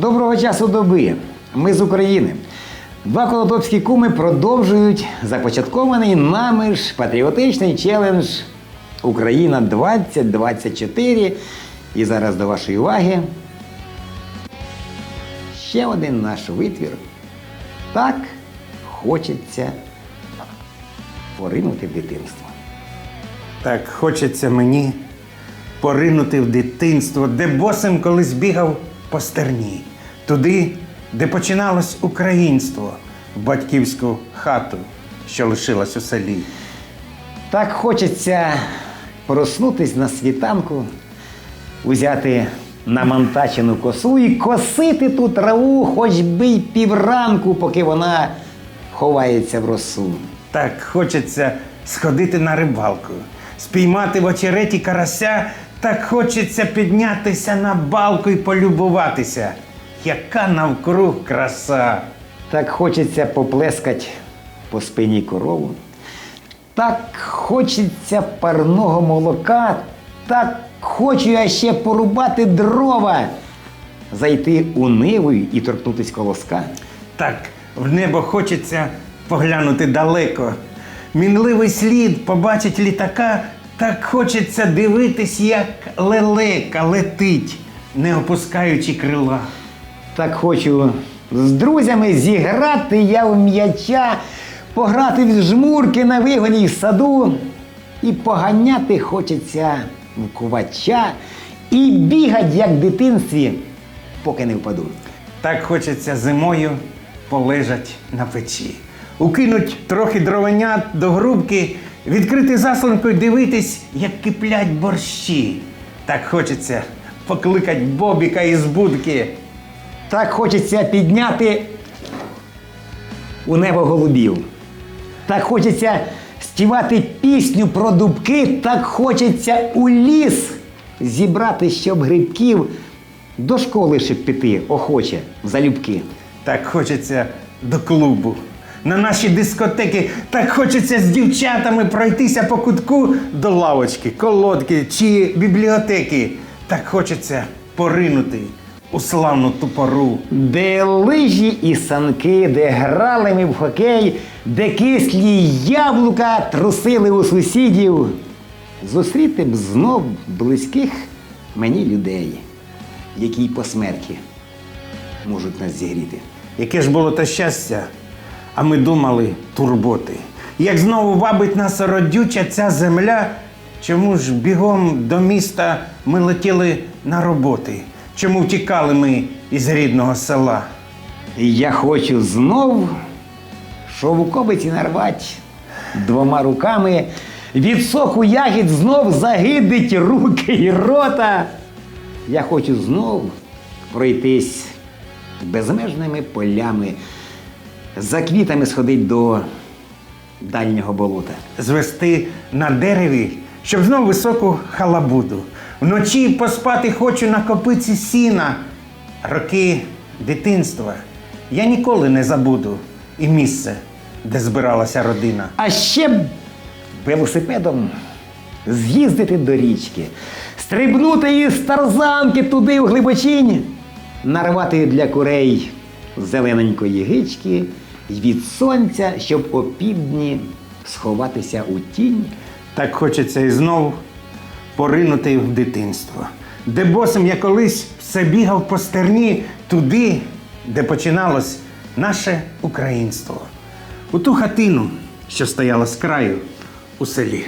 Доброго часу доби. Ми з України. Два конотопські куми продовжують започаткований нами ж патріотичний челендж Україна 2024. І зараз до вашої уваги ще один наш витвір. Так хочеться поринути в дитинство. Так хочеться мені поринути в дитинство, де босим колись бігав по стерні, туди, де починалось українство, в батьківську хату, що лишилась у селі. Так хочеться проснутись на світанку, узяти намонтачену косу і косити ту траву хоч би й півранку, поки вона ховається в росу. Так хочеться сходити на рибалку, спіймати в очереті карася, так хочеться піднятися на балку і полюбуватися. Яка навкруг краса! Так хочеться поплескать по спині корову. Так хочеться парного молока. Так хочу я ще порубати дрова, зайти у ниву і торкнутись колоска. Так в небо хочеться поглянути далеко. Мінливий слід побачить літака, так хочеться дивитись, як лелека летить, не опускаючи крила. Так хочу з друзями зіграти я в м'яча, пограти в жмурки на вигоні в саду. І поганяти хочеться в кувача і бігать, як в дитинстві, поки не впаду. Так хочеться зимою полежать на печі, укинуть трохи дровенят до грубки, відкрити заслонку і дивитись, як киплять борщі. Так хочеться покликать Бобіка із будки. Так хочеться підняти у небо голубів. Так хочеться співати пісню про дубки, так хочеться у ліс зібрати, щоб грибків до школи щоб піти охоче залюбки. Так хочеться до клубу. На наші дискотеки так хочеться з дівчатами пройтися по кутку до лавочки, колодки чи бібліотеки. Так хочеться поринути у славну ту пору. Де лижі і санки, де грали ми в хокей, де кислі яблука трусили у сусідів. Зустріти б знов близьких мені людей, які й по смерті можуть нас зігріти. Яке ж було те щастя, а ми думали турботи. Як знову вабить нас родюча ця земля, чому ж бігом до міста ми летіли на роботи? Чому втікали ми із рідного села? І Я хочу знов шовковиці нарвать двома руками, від соку ягід знов загидить руки і рота. Я хочу знов пройтись безмежними полями, за квітами сходить до дальнього болота. звести на дереві, щоб знов високу халабуду. Вночі поспати хочу на копиці сіна. Роки дитинства я ніколи не забуду і місце, де збиралася родина. А ще велосипедом з'їздити до річки, стрибнути із тарзанки туди в глибочинь, нарвати для курей зелененької гички й від сонця, щоб опівдні сховатися у тінь. Так хочеться і знов поринути в дитинство, де босим я колись все бігав по стерні туди, де починалось наше українство, у ту хатину, що стояла з краю у селі.